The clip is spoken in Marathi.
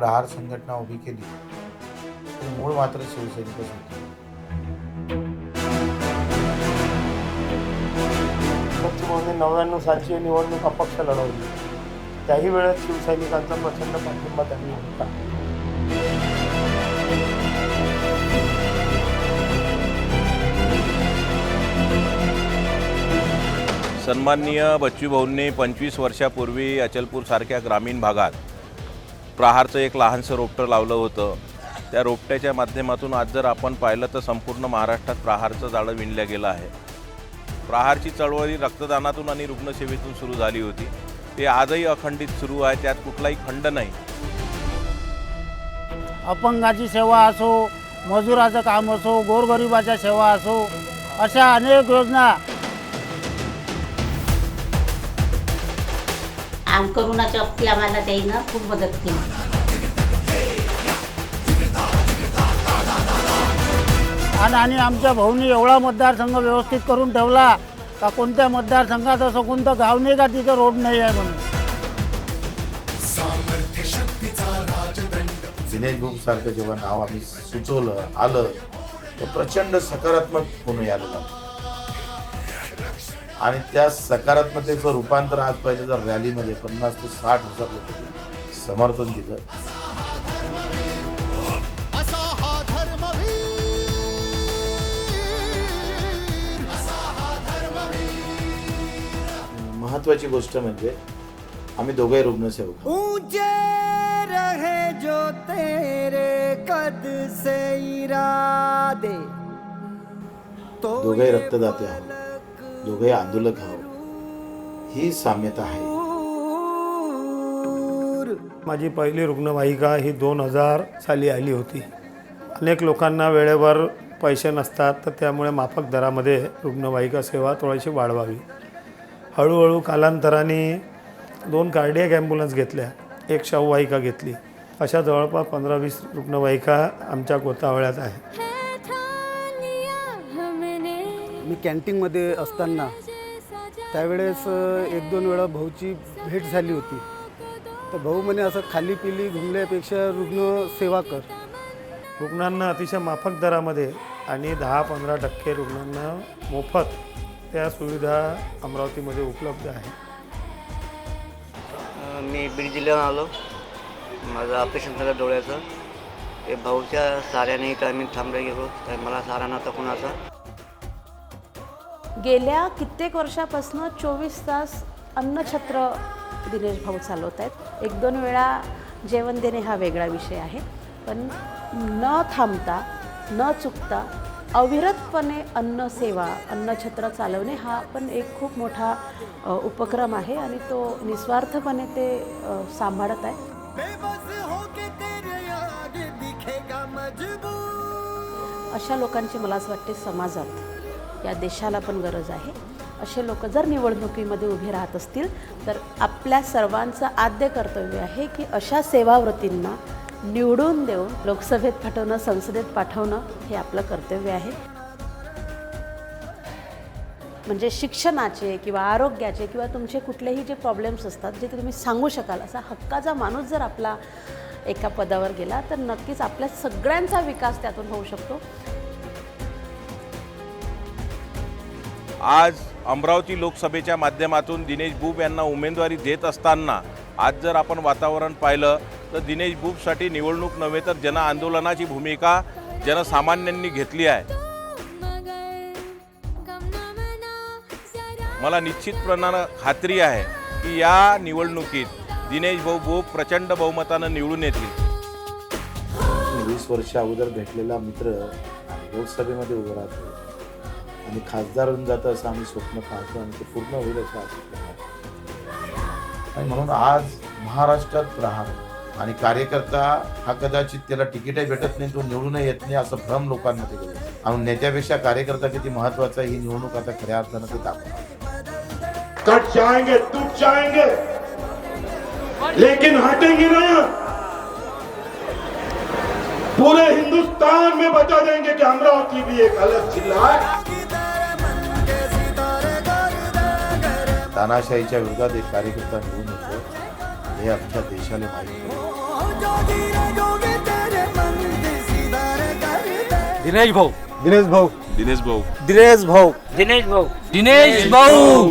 प्रहार संघटना उभी केली. तर मूळ मात्र शिवसैनिकच होते. नव्याण्णव सालची निवडणूक अपक्ष लढवली. त्याही वेळेस शिवसैनिकांचा प्रचंड पाठिंबा त्यांनी होता सन्माननीय बच्चूभाऊंनी पंचवीस वर्षापूर्वी अचलपूरसारख्या ग्रामीण भागात प्रहारचं एक लहानसं रोपटं लावलं होतं. त्या रोपट्याच्या माध्यमातून आज जर आपण पाहिलं तर संपूर्ण महाराष्ट्रात प्रहारचं जाळं विणलं गेलं आहे. प्रहारची चळवळी रक्तदानातून आणि रुग्णसेवेतून सुरू झाली होती. ते आजही अखंडित सुरू आहे त्यात कुठलाही खंड नाही. अपंगाची सेवा असो मजुराचं काम असो गोरगरिबाच्या सेवा असो अशा अनेक योजना आम करोनाच्या बाबतीत आम्हाला त्याईनं खूप मदत केली. आणि आणि आमच्या भाऊनी एवढा मतदारसंघ व्यवस्थित करून ठेवला का कोणत्या मतदारसंघात असं कोणतं गाव नाही का तिथं रोड नाही आहे म्हणून. दिनेश बुक सारखं जेव्हा नाव आम्ही सुचवलं आलं तर प्रचंड सकारात्मक म्हणून आलेलं आणि त्या सकारात्मकतेचं रूपांतर आज पाहिजे तर रॅलीमध्ये पन्नास ते साठ हजार लोक समर्थन दिलं. महत्वाची गोष्ट म्हणजे आम्ही दोघे रुग्णसेवक जो तेरे कद से इरादे. तो दोघे रक्तदाते आहोत. दोघे आंदोलक आहोत. ही साम्यता आहे. माझी पहिली रुग्णवाहिका ही दोन हजार साली आली होती. अनेक लोकांना वेळेवर पैसे नसतात तर त्यामुळे माफक दरामध्ये रुग्णवाहिका सेवा थोडीशी वाढवावी. हळूहळू कालांतराने दोन कार्डियक ॲम्ब्युलन्स घेतल्या एक शाहूवाहिका घेतली. अशा जवळपास पंधरा वीस रुग्णवाहिका आमच्या गोतावळ्यात आहे मी कॅन्टीनमध्ये असताना त्यावेळेस एक दोन वेळा भाऊची भेट झाली होती. तर भाऊ म्हणे असं खाली पिली घुमल्यापेक्षा रुग्ण सेवा कर. रुग्णांना अतिशय माफक दरामध्ये आणि दहा पंधरा टक्के रुग्णांना मोफत त्या सुविधा अमरावतीमध्ये उपलब्ध आहे. मी बीड जिल्ह्यात आलो. माझं ऑपरेशन झालं डोळ्याचं. ते भाऊच्या साऱ्याने इथं आम्ही थांबले गेलो. तर मला सारा नव्हता कुणाचा? गेल्या कित्येक वर्षापासून चोवीस तास अन्नछत्र दिनेश भाऊ चालवत आहेत. एक दोन वेळा जेवण देणे हा वेगळा विषय आहे. पण न थांबता न चुकता अविरतपणे अन्न सेवा अन्नछत्र चालवणे हा पण एक खूप मोठा उपक्रम आहे आणि तो निस्वार्थपणे ते सांभाळत आहे. अशा लोकांची मला असं वाटते समाजात या देशाला पण गरज आहे. असे लोक जर निवडणुकीमध्ये उभे राहत असतील तर आपल्या सर्वांचं आद्य कर्तव्य आहे की अशा सेवावृत्तींना निवडून देऊन लोकसभेत पाठवणं संसदेत पाठवणं हे आपलं कर्तव्य आहे. म्हणजे शिक्षणाचे किंवा आरोग्याचे किंवा तुमचे कुठलेही जे प्रॉब्लेम्स असतात जे तुम्ही सांगू शकाल असा हक्काचा माणूस जर आपला एका पदावर गेला तर नक्कीच आपल्या सगळ्यांचा विकास त्यातून होऊ शकतो. आज अमरावती लोकसभेच्या माध्यमातून दिनेश बुब यांना उमेदवारी देत असताना आज जर आपण वातावरण पाहिलं तर दिनेश बुबसाठी निवडणूक नव्हे तर जन आंदोलनाची भूमिका जनसामान्यांनी घेतली आहे. मला निश्चितपणानं खात्री आहे की या निवडणुकीत दिनेश भाऊ बुब प्रचंड बहुमतानं निवडून येतील. वीस वर्ष अगोदर भेटलेला मित्र लोकसभेमध्ये उभं राहतो. आणि खासदार होऊन जातं असं आम्ही स्वप्न पाहतो आणि ते पूर्ण होईल असं आशा आणि म्हणून आज महाराष्ट्रात प्रहार आणि कार्यकर्ता हा कदाचित त्याला तिकीटही भेटत नाही तो निवडूनही येत नाही असं भ्रम लोकांमध्ये गेलं. आणि नेत्यापेक्षा कार्यकर्ता किती महत्त्वाचा ही निवडणूक आता खऱ्या अर्थानं ते दाखवणार. कट जाएंगे टूट जाएंगे। लेकिन हटेंगे ना पूरे हिंदुस्तान में बता देंगे कि अमरावती भी एक अलग जिला है। तानाशाहीच्या विरोधात एक कार्यकर्ता निवडून येतो. हे अख्ख्या देशाला माहीत दिनेश भाऊ. दिनेश भाऊ. दिनेश भाऊ. दिनेश भाऊ. दिनेश भाऊ. दिनेश भाऊ.